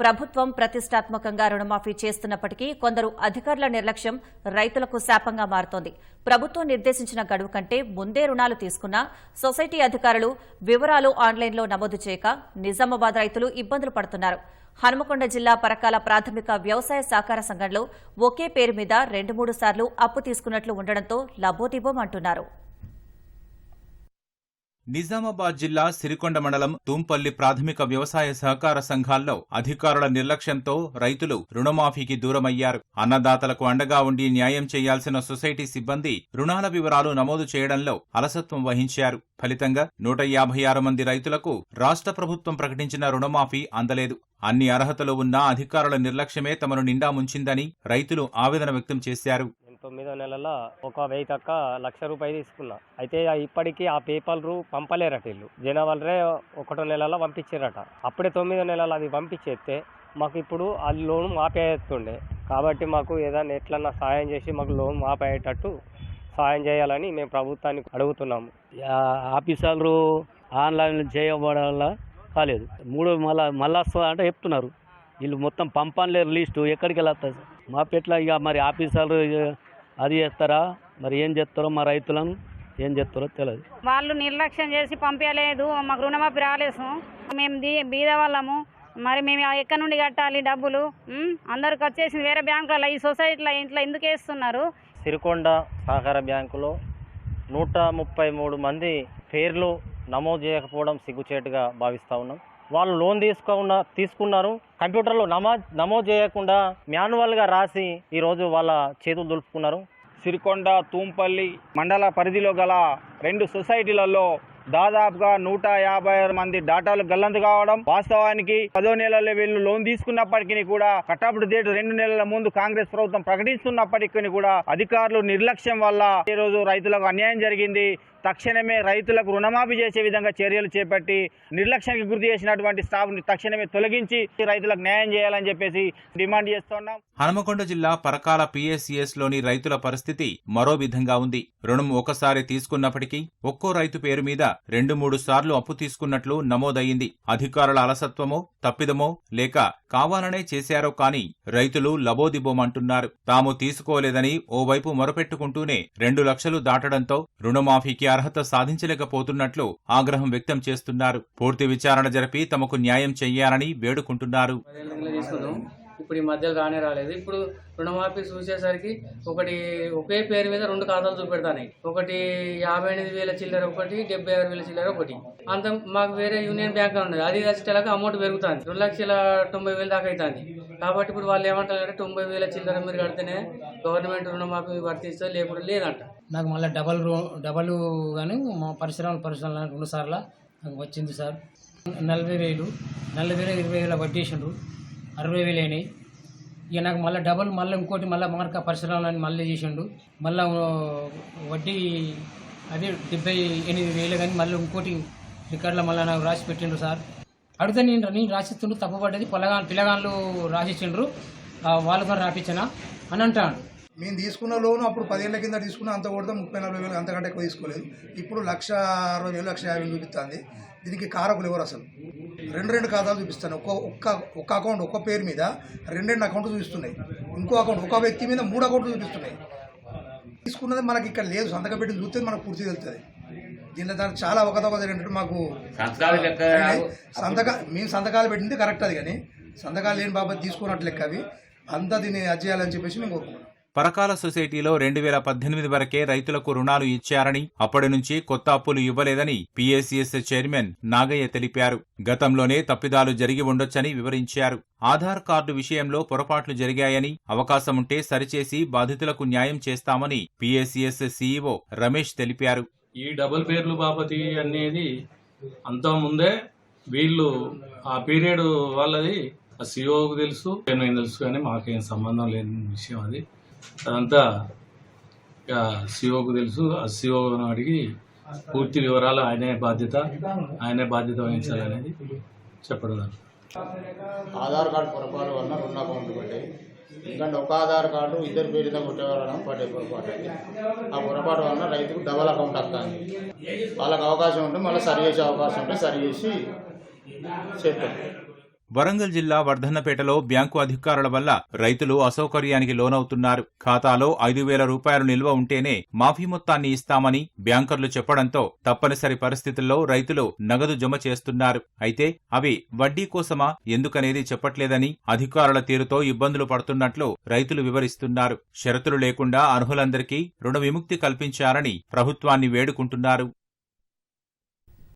ప్రభుత్వం ప్రతిష్టాత్మకంగా రుణమాఫీ చేస్తున్నప్పటికీ కొందరు అధికారుల నిర్లక్ష్యం రైతులకు శాపంగా మారుతోంది. ప్రభుత్వం నిర్దేశించిన గడువు కంటే ముందే రుణాలు తీసుకున్నా సొసైటీ అధికారులు వివరాలు ఆన్లైన్లో నమోదు చేయక నిజామాబాద్ రైతులు ఇబ్బందులు పడుతున్నారు. హనుమకొండ జిల్లా పరకాల ప్రాథమిక వ్యవసాయ సహకార సంఘంలో ఒకే పేరు మీద రెండు మూడు సార్లు అప్పు తీసుకున్నట్లు ఉండడంతో లబోదిబోమంటున్నారు. నిజామాబాద్ జిల్లా సిరికొండ మండలం తూంపల్లి ప్రాథమిక వ్యవసాయ సహకార సంఘాల్లో అధికారుల నిర్లక్ష్యంతో రైతులు రుణమాఫీకి దూరమయ్యారు. అన్నదాతలకు అండగా ఉండి న్యాయం చేయాల్సిన సొసైటీ సిబ్బంది రుణాల వివరాలు నమోదు చేయడంలో అలసత్వం వహించారు. ఫలితంగా నూట యాభై ఆరు మంది రైతులకు రాష్ట్ర ప్రభుత్వం ప్రకటించిన రుణమాఫీ అందలేదు. అన్ని అర్హతలు ఉన్న అధికారుల నిర్లక్ష్యమే తమను నిండా ముంచిందని రైతులు ఆవేదన వ్యక్తం చేశారు. తొమ్మిదో నెలల ఒక వెయ్యి తక్క లక్ష రూపాయలు తీసుకున్నా. అయితే ఇప్పటికీ ఆ పేపర్లు పంపలేరట వీళ్ళు. జనవరి ఒకటో నెలలో పంపించారట అప్పుడే తొమ్మిదో నెలలు అది పంపించేస్తే మాకు ఇప్పుడు ఆ లోన్ మాపేస్తుండే. కాబట్టి మాకు ఏదైనా ఎట్లన్నా సాయం చేసి మాకు లోన్ మాపేటట్టు సాయం చేయాలని మేము ప్రభుత్వానికి అడుగుతున్నాము. ఆఫీసర్లు ఆన్లైన్ చేయబడడం వల్ల కాలేదు. మూడు మళ్ళా మళ్ళా వస్తుందా అంటే చెప్తున్నారు. వీళ్ళు మొత్తం పంపలేరు లిస్టు ఎక్కడికి వెళ్ళొస్తుంది మా పెట్ల ఇక మరి ఆఫీసర్లు అది చేస్తారా? మరి ఏం చేస్తారో మా రైతులను ఏం చేస్తారో తెలియదు వాళ్ళు నిర్లక్ష్యం చేసి పంపించలేదు మాకు రుణమాఫీ రాలేదు. మేము దీ బీద వాళ్ళము మరి మేము ఎక్కడి నుండి కట్టాలి డబ్బులు? అందరికి వచ్చేసి వేరే బ్యాంకులలో ఈ సొసైటీలో ఇంట్లో ఎందుకు వేస్తున్నారు? సిరికొండ సహకార బ్యాంకులో నూట ముప్పై మూడు మంది పేర్లు నమోదు చేయకపోవడం సిగ్గుచేటుగా భావిస్తూ ఉన్నాం. వాళ్ళు లోన్ తీసుకున్న తీసుకున్నారు. కంప్యూటర్లో నమో నమోదు చేయకుండా మాన్యువల్గా రాసి ఈరోజు వాళ్ళ చేతులు దులుపుకున్నారు. సిరికొండ తూంపల్లి మండల పరిధిలో గల రెండు సొసైటీలలో దాదాపుగా నూట యాభై ఆరు మంది డాటాలు గల్లంతు కావడం వాస్తవానికి పదో నెలల వీళ్ళు లోన్ తీసుకున్నప్పటికీ కూడా కట్టప్పుడు డేట్ రెండు నెలల ముందు కాంగ్రెస్ ప్రభుత్వం ప్రకటిస్తున్నప్పటికీ కూడా అధికారులు నిర్లక్ష్యం వల్ల ఈ రోజు రైతులకు అన్యాయం జరిగింది. తక్షణమే రైతులకు రుణమాఫీ చేసే విధంగా చర్యలు చేపట్టి నిర్లక్ష్యానికి గుర్తు చేసినటువంటి స్టాఫ్ని తక్షణమే తొలగించి రైతులకు న్యాయం చేయాలని చెప్పేసి డిమాండ్ చేస్తున్నాం. హనుమకొండ జిల్లా పరకాల పిఎస్సిఎస్లోని రైతుల పరిస్థితి మరో విధంగా ఉంది. రుణం ఒకసారి తీసుకున్నప్పటికీ ఒక్కో రైతు పేరు మీద రెండు మూడు సార్లు అప్పు తీసుకున్నట్లు నమోదయ్యింది. అధికారుల అలసత్వమో తప్పిదమో లేక కావాలనే చేశారో కాని రైతులు లబోదిబోమంటున్నారు. తాము తీసుకోలేదని ఓవైపు మొరపెట్టుకుంటూనే రెండు లక్షలు దాటడంతో రుణమాఫీకి అర్హత సాధించలేకపోతున్నట్లు ఆగ్రహం వ్యక్తం చేస్తున్నారు. పూర్తి విచారణ జరిపి తమకు న్యాయం చెయ్యాలని వేడుకుంటున్నారు. ఇప్పుడు ఈ మధ్యలో రానే రాలేదు. ఇప్పుడు రుణమాఫీ చూసేసరికి ఒకటి ఒకే పేరు మీద రెండు ఖాతాలు చూపెడతాయి ఒకటి యాభై ఎనిమిది వేల చిల్లర ఒకటి డెబ్బై ఆరు వేల చిల్లర ఒకటి. అంత మాకు వేరే యూనియన్ బ్యాంక్ ఉన్నది. అది వచ్చేలాగా అమౌంట్ పెరుగుతుంది. రెండు లక్షల తొంభై వేలు దాకా అవుతుంది కాబట్టి ఇప్పుడు వాళ్ళు ఏమంటారు అంటే తొంభై వేల చిల్లర మీరు కడితేనే గవర్నమెంట్ రుణమాఫీ వర్తిస్తే లేకుండా లేదంట. నాకు మళ్ళీ డబల్ రూ డబల్ కానీ మా పరిశ్రమల పరిశ్రమలు రెండు సార్లు నాకు వచ్చింది సార్. నలభై వేలు నలభై వేలు ఇరవై వేల వడ్డీ అరవై వేలు అయినాయి. ఇక నాకు మళ్ళీ డబల్ మళ్ళీ ఇంకోటి మళ్ళీ మార్క పరిశ్రమలని మళ్ళీ చేసిండు. మళ్ళీ వడ్డీ అదే డెబ్బై ఎనిమిది వేలు కానీ మళ్ళీ ఇంకోటి రికార్డులో మళ్ళీ నాకు రాసి పెట్టిండ్రు సార్. అడిగితే నేను నేను రాసిస్తుండ్రు తప్పుపడ్డది పిల్లగా పిల్లగాళ్ళు రాసిచ్చిండ్రు. వాళ్ళు కూడా రాపించనా అని అంటాడు. మేము తీసుకున్న లోన్ అప్పుడు పదేళ్ళ కింద తీసుకున్న అంత కొడితే ముప్పై నలభై వేలు అంతకంటే ఎక్కువ తీసుకోలేదు. ఇప్పుడు లక్ష అరవై వేలు లక్ష యాభై వేలు చూపిస్తుంది. దీనికి కారకులు ఎవరు అసలు? రెండు రెండు ఖాతాలు చూపిస్తాను. ఒక్క ఒక్క ఒక్క అకౌంట్ ఒక్క పేరు మీద రెండు రెండు అకౌంట్లు చూపిస్తున్నాయి. ఇంకో అకౌంట్ ఒక వ్యక్తి మీద మూడు అకౌంట్లు చూపిస్తున్నాయి. తీసుకున్నది మనకి ఇక్కడ లేదు. సంతకం పెట్టి చూస్తే మనకు పూర్తి తెలుస్తుంది. దీనిలో దానికి చాలా అవకతవక జరిగినట్టు మాకు సంతకా మేము సంతకాలు పెట్టింది కరెక్ట్ అది కానీ సంతకాలు లేని బాబా తీసుకున్నట్లు లెక్క అవి. అంతా దీన్ని అది చేయాలని చెప్పేసి మేము కోరుకుంటున్నాం. పరకాల సొసైటీలో రెండు వేల పద్దెనిమిది వరకే రైతులకు రుణాలు ఇచ్చారని అప్పటి నుంచి కొత్త అప్పులు ఇవ్వలేదని పీఏసీఎస్ చైర్మన్ నాగయ్య తెలిపారు. గతంలోనే తప్పిదాలు జరిగి ఉండొచ్చని వివరించారు. ఆధార్ కార్డు విషయంలో పొరపాట్లు జరిగాయని అవకాశముంటే సరిచేసి బాధితులకు న్యాయం చేస్తామని పీఏసీఎస్ సీఈఓ రమేష్ తెలిపారు. ఈ డబుల్ పేర్లు బాపతి అనేది అంతకుముందే ముందే వీళ్ళు ఆ పీరియడ్ వాళ్ళది ఆ సిఓకు తెలుసు నేను తెలుసు కానీ మాకేం సంబంధం లేని విషయం అది. అదంతా ఇక సిఓకు తెలుసు. ఆ సిఓను అడిగి పూర్తి వివరాలు ఆయనే బాధ్యత ఆయనే బాధ్యత వహించాలనేది చెప్పడం. ఆధార్ కార్డు పొరపాటు వలన రెండు అకౌంట్లు పడ్డాయి. ఎందుకంటే ఒక ఆధార్ కార్డు ఇద్దరు పేరు మీద కొట్టేవాళ్ళం పడే పొరపాటు అది. ఆ పొరపాటు వలన రైతుకు డబల్ అకౌంట్ వస్తుంది వాళ్ళకి అవకాశం ఉంటే మళ్ళీ సరి చేసే అవకాశం ఉంటే సరి చేసి చేస్తారు వరంగల్ జిల్లా వర్ధన్నపేటలో బ్యాంకు అధికారుల వల్ల రైతులు అసౌకర్యానికి లోనవుతున్నారు. ఖాతాలో ఐదు వేల రూపాయలు నిల్వ ఉంటేనే మాఫీ మొత్తాన్ని ఇస్తామని బ్యాంకర్లు చెప్పడంతో తప్పనిసరి పరిస్థితుల్లో రైతులు నగదు జమ చేస్తున్నారు. అయితే అవి వడ్డీ కోసమా? ఎందుకనేది చెప్పట్లేదని అధికారుల తీరుతో ఇబ్బందులు పడుతున్నట్లు రైతులు వివరిస్తున్నారు. షరతులు లేకుండా అర్హులందరికీ రుణ విముక్తి కల్పించాలని ప్రభుత్వాన్ని వేడుకుంటున్నారు.